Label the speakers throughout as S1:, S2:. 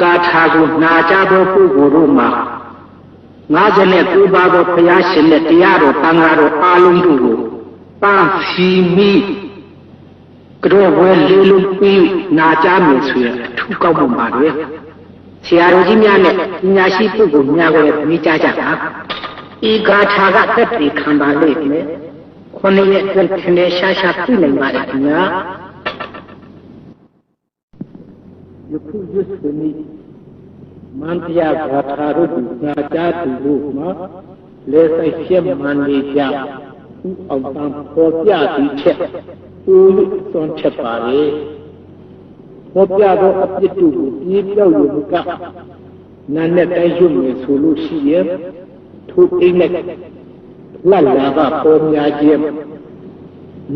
S1: ကာထာကိုနာကြသောပုဂ္ဂိုလ်တို့မှာ59ပါးသောဘုရားရှင်နဲ့တရားတော်တန်ခါတော်အားလုံးတို့ကိုပန်းစီမိကြောဝဲလေးလုံးပြီးနာကြမယ်ဆိုရင်အထူးကောက်မှုပါပဲ ဆရာတော်ကြီးများနဲ့ပညာရှိပုဂ္ဂိုလ်များကိုလည်းမိကြကြတာဤဂါထာကသက်တည်ခံပါလိမ့်မယ်ခုနှစ်ရက်အတွင်းထင်ထင်ရှားရှားပြနိုင်ပါတယ်ခင်ဗျာယခုရွတ်ဆိုနေမန္တရားဂါထာတို့ကိုနာကြားသူတို့မှာလဲဆိုင်ရှက်မှန်နေကြဥအောင်တန်ပေါ်ပြသည်ချက်ဦးလို့သွန်ချက်ပါလေ ပေါ်ပြသောအပြစ်တို့ကိုပြေးပြောက်ယူကနာနဲ့တိုင်းရွတ်မယ်ဆိုလို့ရှိရင်ထိုအိမ်နဲ့လှလာကပေါ်များခြင်း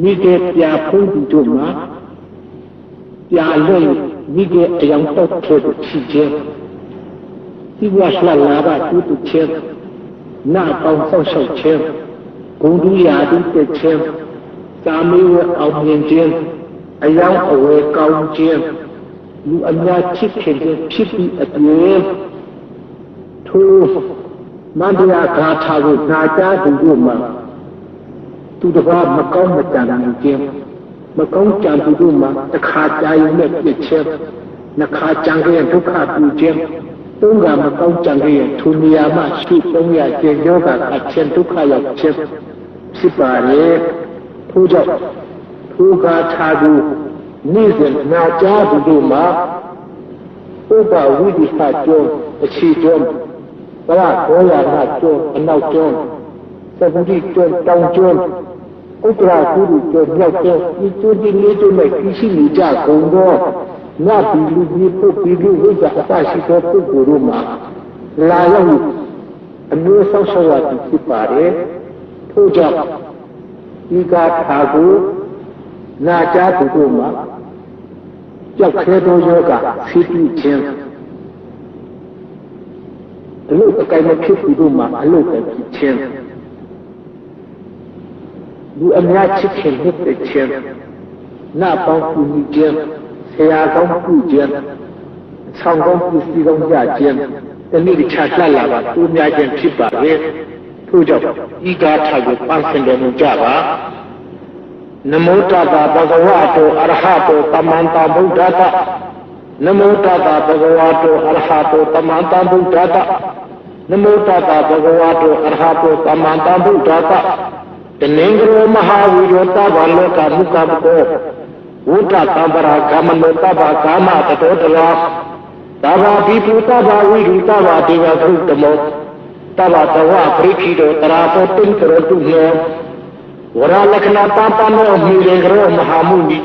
S1: မိကေပြဖုံးသူတို့မှာပြလွင့်မိကေအယောင်တော့ဖြစ်ဖြစ်ခြင်းဒီဘဝလှလာကတူတူခြင်းနာပေါင်းဆောက်ရှောက်ခြင်းဂုံတူရာတူတက်ခြင်းသာမေဝအောင်မြင်ခြင်းအယောင်အဝယ်ကောင်းခြင်း လူအများချစ်ခင်ခြင်းဖြစ်ပြီးအပြင်ထိုမန္တရားဂါထာကိုနာကြားသူတို့မှာသူတစ်ပါးမကောင်းမကြံနိုင်ခြင်းမကောင်းကြံသူတို့မှာတစ်ခါကြာရင်နဲ့ပြစ်ခြင်းနှစ်ခါကြံကြရင်ဒုက္ခပြုခြင်းသုံးကမကောင်းကြံကြရင်ထိုနေရာမှာရှိသုံးရခြင်းယောဂအခြင်းဒုက္ခရောက်ခြင်းဖြစ်ပါလေထို့ကြောင့်ထိုဂါထာကို နေ့စဉ်နာကြားသူတို့မှာဥပဝိဒိဟကျောင်းအခြေကျောင်းဘဝဘောရနာကျောင်းအနောက်ကျောင်းသဗ္ဗတိကျောင်းတောင်ကျောင်းဥတရာကုရုကျောင်းမြောက်ကျောင်းဒီကျွန်းဒီလေးကျွန်းနဲ့ကြီးရှိနေကြကုန်သောနတ်ပြည်လူကြီးပုတ်ပြည်လူဝိဇ္ဇာအပရှိသောပုဂ္ဂိုလ်တို့မှာလာရောက်အမျိုးဆောက်ရှောက်ရသည်ဖြစ်ပါတယ်ထို့ကြောင့်ဒီကာထာကိုနာကြားသူတို့မှာ ကြောက်ခဲသောယောဂဖြစ်ပြီးခြင်းအလို့အကိုင်မဖြစ်သူတို့မှာအလို့ပဲဖြစ်ခြင်းလူအများချစ်ခင်နှစ်သက်ခြင်းနာပေါင်းကူညီခြင်းဆရာကောင်းပြုခြင်းဆောင်ကောင်းပြုစီကောင်းကြခြင်းတနည်းတခြားလှလာပါသူများခြင်းဖြစ်ပါလေထို့ကြောင့်ဤဂါထာကိုပန်းစင်တော်မူကြပါ နမောတတာဘဂဝတောအရဟတောတမန္တဗုဒ္ဓတနမောတတာဘဂဝတောအရဟတောတမန္တဗုဒ္ဓတနမောတတာဘဂဝတောအရဟတောတမန္တဗုဒ္ဓတတနင်္ဂရောမဟာဝိရောတဘာလောကမုကပကောဝုဒ္ဓသံပရာကမနောတဘာကာမတတောတလာတဘာဘိပုတဘာဝိရုတဘာဒေဝသုတမောတဘာတဝပရိခိတောတရာတောတိံကရတုနော ဝရလက္ခဏာပပနောမိရေကရောမဟာမုနိ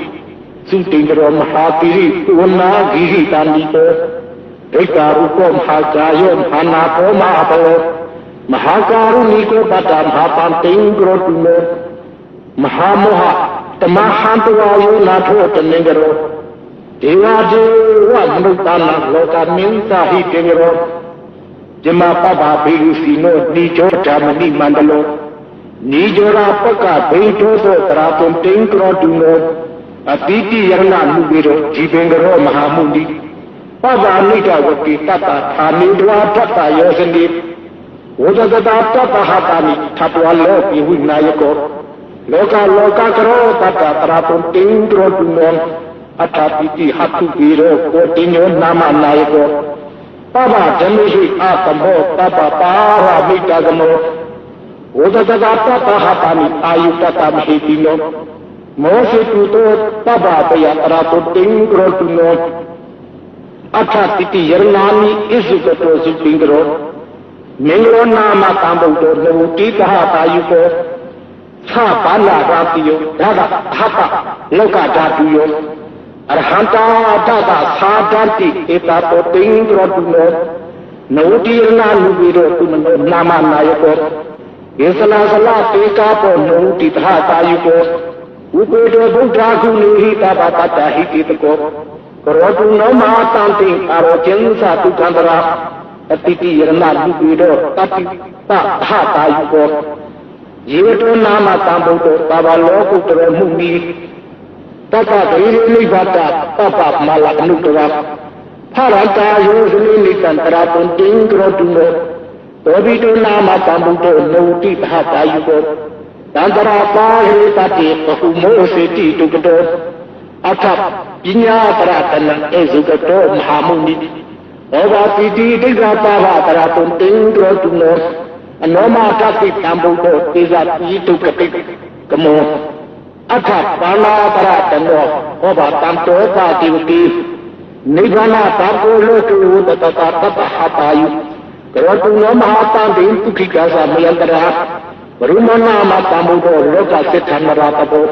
S1: သုတိံကရောမဟာပိရိဝနာဂိဟိတန္တိတောဧကာရုကောမဟာကာယောမဟာနာပောမဟာပောမဟာကာရုဏိကောပတ္တမဟာပံတိံကရောတုနောမဟာမောဟတမဟံတဝါယောနာထောတနေကြရောဒေဝဒေဝမနုဿာနလောကမင်းသာဟိတေကြရောဇမပပဘိလူစီနောနိကျောဓမ္မနိမန္တလော နိကျောရာပကဘိထောသောတရာတုံတိံကရောတုနောအတိတိယရဏလူပေရောဂျီပင်ကရောမဟာမုနိပပနိတဝတိတတ္တသာနိဒဝတ္တယောစနိဝဇဂတာတတ္တဟတာနိထပ်ဝလောပိဝိနာယကောလောကလောကကရောတတ္တပရာတုံတိံကရောတုနောအထာပိတိဟတုပိရောကိုတိညောနာမနာယကောပပဓမ္မရှိအာသမောတပပါရမိတကမော ဝဒတကတတဟတာမိအာယုတတမဟိတိနောမောဟိတုတောတပပယပရာတုတိံကရောတုနောအထာပိတိယရဏာမိဣဇုကတောစုတိံကရောမင်္ဂလောနာမတံဗုဒ္ဓောလောတိတဟတာယုကောသဘာလာရာတိယောဒါကအဟတလောကဓာတုယောအရဟံတာတတသာတတိဧတတောတိင်္ဂရတုနောနောတိရဏလူပိရောသူမနောနာမနာယကော ဧသလာသလတေကာပောနောတိသဟတာယကောဥပေတောဗုဒ္ဓကုနေဟိတဘာတတဟိတိတကောကရောတုနောမဟာတံတိအာရောကျင်းသတုကံတရာအတိတိယရဏလူပြီးတော့တတိပဟတာယကောယေတောနာမတံဗုဒ္ဓသာဝလောကုတ္တရမှုမိတတ္တဂိရိနိဗ္ဗာတပပမလအနုတဝဖရတာယောဇနိနိတံတရာပွန်တင်ကရတုနော သောဘိတောနာမတံဗုဒ္ဓနုတိပဟတာယကောတန္တရာပါဟိတတိပဟုမောစေတိတုကတောအထပညာတရတနဧဇုကတောမဟာမုနိဩဘာတိတိဒိဋ္ဌပါဝတရာပွန်တင်ကရတုနောအနောမတတိတံဗုဒ္ဓသေဇတိတုကတိကမောအထပါဏာတရတနောဩဘာတံတောပါတိဝတိနိဗ္ဗာန်သာကိုလောကေဝတတတတဟတာယု ကရတုနောမဟာတံတိဒုက္ခိကာသမယတရာဘရုမနာမတံဗုဒ္ဓလောကစိတ္ထနရတဘော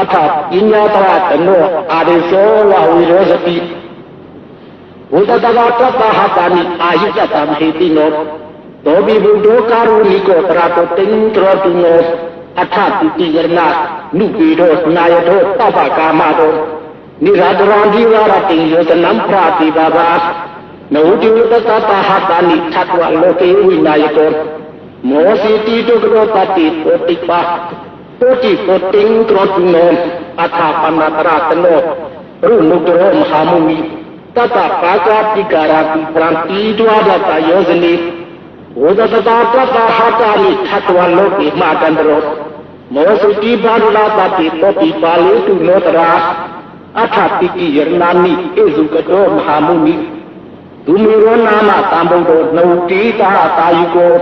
S1: အထပညာတရတနောအာရိသောဝဝိရောဇတိဘုဒ္ဓတဘာတတဟတာနိအာယုတတံဟေတိနောသောဘိဘုဒ္ဓကာရုဏိကောတရာတောတင်တရတုနောအထတိတိယရဏနုပေတောနာယတောတပ္ပကာမတောနိရာတရံဒီဝရတိယောတနံပရာတိဘာဘာ နဝတိဝတတတဟတာနိသတ္တဝလောကေဝိနာယတောမောစီတိတုကရောပတိတောတိပါတောတိတောတင်တရတုနောအထပနတရတနောရုနုတရောမဟာမုမိတတပါကာတိကာရာတိပရံတိဒွါဒတယောဇနိဝဒတတာတတဟတာနိသတ္တဝလောကေမာတန္တရောမောစုတိပါရလာပတိတောတိပါလေတုနောတရာအထတိတိယရဏာနိဧဇုကတောမဟာမုနိ ဒုမေရောနာမတံဗုဒ္ဓနှုတ်တိတာတာယုကို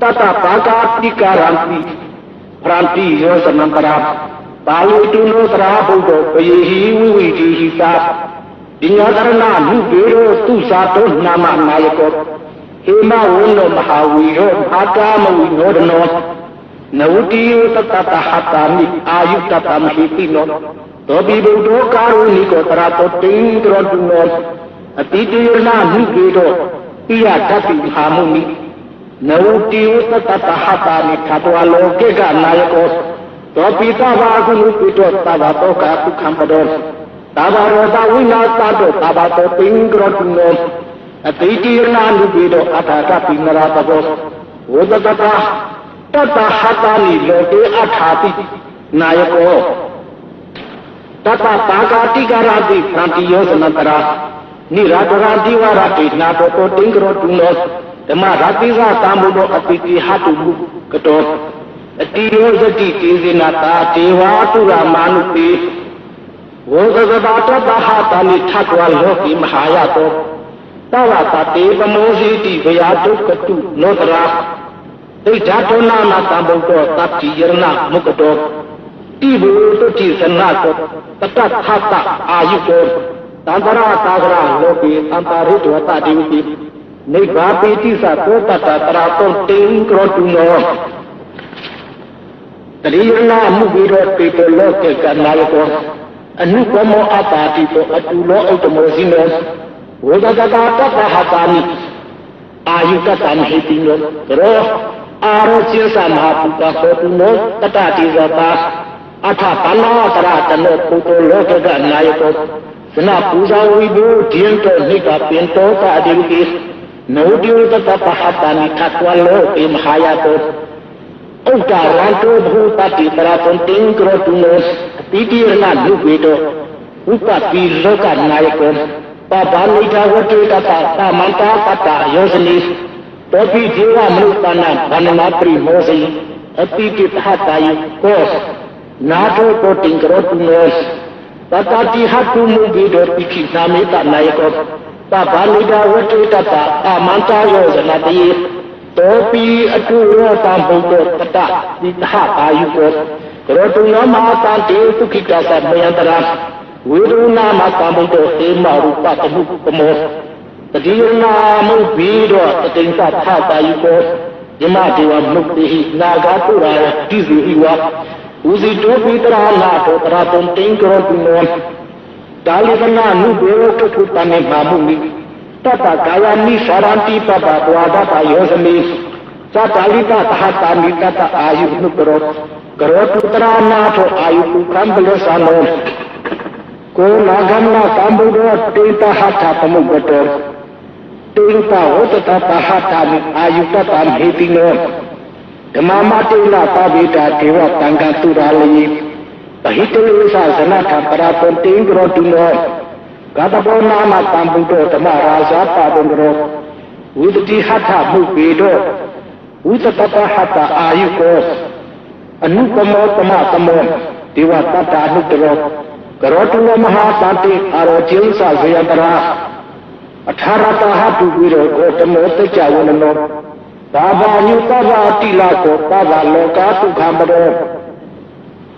S1: တတပါကာတိကာရံတိဗရံတိယောဇနံတရာပါဠိတုနောတရာဗုဒ္ဓပယေဟိဝိဝိတိဟိသာပညာကရဏလူပေရောသူစာတောနာမနာယကောဟေမဝန္နောမဟာဝီရောဘာကာမဝိနောဒနောနဝတိယတတတဟတာမိအာယုတတမဟိတိနောသောပိဗုဒ္ဓကာရုဏိကောတရာတောတိံတရောတုနော အတိတေရဏမိကေတောပိယတတိဟာမုနိနဝတိယတတတဟတာမိသတ္တဝလောကေကနာယကောသောပိတဘာကုနုပိတောသဘာတောကာဒုက္ခံပဒောသဘာရောသဝိနာသတောသဘာတောတိံတရောတုနောအတိတိရဏလူပိတောအထာကပိနရာတဘောဝဒတတတတဟတာနိလောကေအထာတိနာယကောတတပါကာတိကာရတိသံတိယောဇနတရာ နိရာတရာတိဝရတိနာတောတောတိင်္ဂရောတုနောဓမ္မရာတိကသံဘုဒ္ဓအပိတိဟတုမုကတောအတိယောဇတိကေဇေနတာဒေဝတုရမာနုတိဝေဇဂတာတတဟတာနိထတ်ဝလောကိမဟာယတောတဝတတေပမောဇိတိဗျာတုကတုနောတရာဒိဋ္ဌထောနာမသံဗုဒ္ဓတတ္တိယရဏမုကတောတိဘူတုတိသနာတောတတ္ထသအာယုတော တန္တရာသာဂရလောကေအန္တရိတဝတတိဝတိနိဗ္ဗာပိတိသသောတတ္တတရာတောတိံကရောတုနောတရိယနာမှုပြီးတော့ပေတလောကေကနာယကောအနုကမောအပါတိတောအတူလောဥတ္တမောဇိနောဝေဒကတာတတ္တဟတာနိအာယုကတံဟိတိနောရောအာရောจิสမဟာပုတ္တသောတုနောတတတိဇတာအထပနာတရတနောပုတ္တလောကကနာယကော သနပူဇာဝိဘူဒီယံတောနိကပင်တောတာအဒီဝိနောတိဝတတပဟတာနိသတ္တဝလောကေမဟာယတောဥဒ္ဒါရံတောဘူတတိတရာတုံတင်ကရတုနောတိတိရဏလူပေတော ဥပတိလောကနာယကောပပနိဒဝတေတတသမန္တာပတ္တယောဇနိတောပိဇေဝမနုတနာဗန္နနာပရိမောဇိအတိတိသဟတာယကောနာထောတောတင်ကရောတုနောတတတိဟတုမုဂေတောပိခိသာမေတနာယကောပပနိဒဝတေတတသမန္တာယောဇနတေတောပိအတုရောတံဘုဒ္ဓတတတိသဟတာယကောကရောတုနောမဟာတံတေဒုက္ခိတသမယံတရာဝေဒနာမသံဘုဒ္ဓဟေမရူပတမှုကမောတတိယနာမုဘီတော့တတိယသတာယကောယမဒေဝမုတ်တိဟိနာဂတုရာတိစီဟိဝ ဥစီတောပိတရာနာတောတရာတုံတိင်္ဂရောတုနောဒါလိကနာနုဘေဝတထုတမေမာမုနိတတကာယမိသရန္တိပပဘဝဒတယောဇမိသ ဓတေတဟထသမုပ္ပတောတိင်္ပဝတ္တတပဟတာမိအာယုတတံဟေတိနောဓမ္မမတိလသဗ္ဗေတာဒေဝတံကတုရာလိပဟိတလေသဇနထပရာပန်တိင်္ဂရောတုနောဂတဘောနာမတံပုတ္တဓမ္မရာဇာပါဒံကရောဝိတတိဟထမုပေတောဝိတတတဟတအာယုကောအနုပမောတမတမောဒေဝတတ္တာနုတရောကရောတုမဟာတတိအာရောကျင်းစဇယတရာအထာရတဟတုပြီးတော့ကိုတမောတကြဝနနော သာဘာညုသဗ္ဗတိလာကိုသဗ္ဗလောကဒုက္ခမရော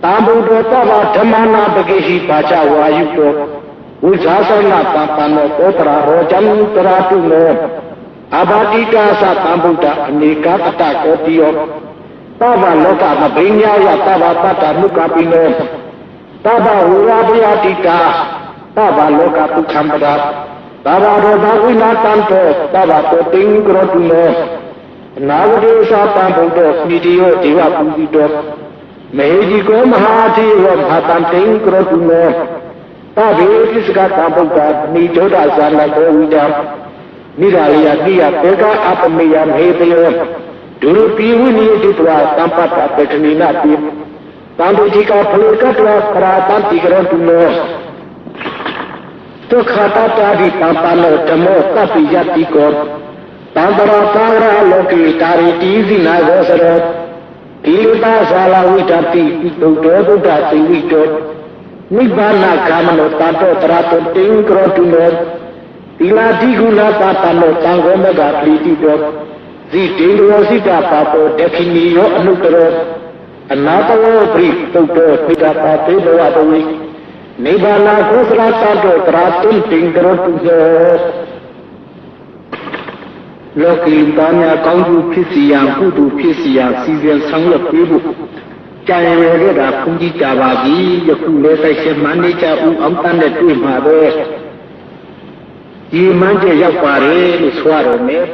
S1: တာဘုဒ္ဓသဗ္ဗဓမ္မနာပကိရှိပါချဝါယုတောဝိဇာသနာပပံနောပောတရာရောဇံတရာတုနောအဘာတိကာသတံဗုဒ္ဓအနေကပတကောတိယောသဗ္ဗလောကမဘိညာယသဗ္ဗပတ္တမုကပိနောသဗ္ဗဝိရာပယတိကာသဗ္ဗလောကဒုက္ခမရာသဗ္ဗရောဓဝိနာတံတောသဗ္ဗတောတိင်္ဂရောတုနောအ နာဝတိသတံဗုဒ္ဓမိတိယောဒေဝပုတိတောမေဟိကြီးကောမဟာတိယောမဟာတံတိင်္ဂရောတုနောသဗ္ဗေပိစကတံဗုဒ္ဓမိဒောဒဇာနကောဝိဒံနိရာလယတိယပေကအပမေယမေတယောဒုရပိဝိနိယတိတဝသံပတ္တပေတနိနာတိတံတုจิกာဖလေကတဝပရာတံတိကရောတုနောဒုက္ခတတာတိပပနောဓမ္မောတပ္ပိယတိကော တံတရာသာရလောကေတာရိတိစိနာသောစရောဒီလတာဇာလဝိတတိဣတုတောဗုဒ္ဓသိဝိတောနိဗ္ဗာနကာမနောတတောတရာတောတိင်္ဂရောတုနောသီလာတိကုဏပါတနောတံဃောမကပလီတိတောဇိတေန္ဒရောစိတပါတောဒခိနီယောအနုတရောအနာတဝပရိတုတ်တောပိတာပါတေဘဝတဝိနိဗ္ဗာနကုသလတတောတရာတုတိင်္ဂရောတုနော လောကီသားများကောင်းကျိုးဖြစ်စီရန်ကုသိုလ်ဖြစ်စီရန်စီစဉ်ဆောင်ရွက်ပေးဖို့ကြာရရခဲ့တာဘုန်းကြီးကြပါပြီယခုလဲဆိုင်ရှင်မန္တေချဦးအောင်တန်းနဲ့တွေ့မှာပဲဒီမှန်းကျရောက်ပါတယ်လို့ဆိုရတော့မယ်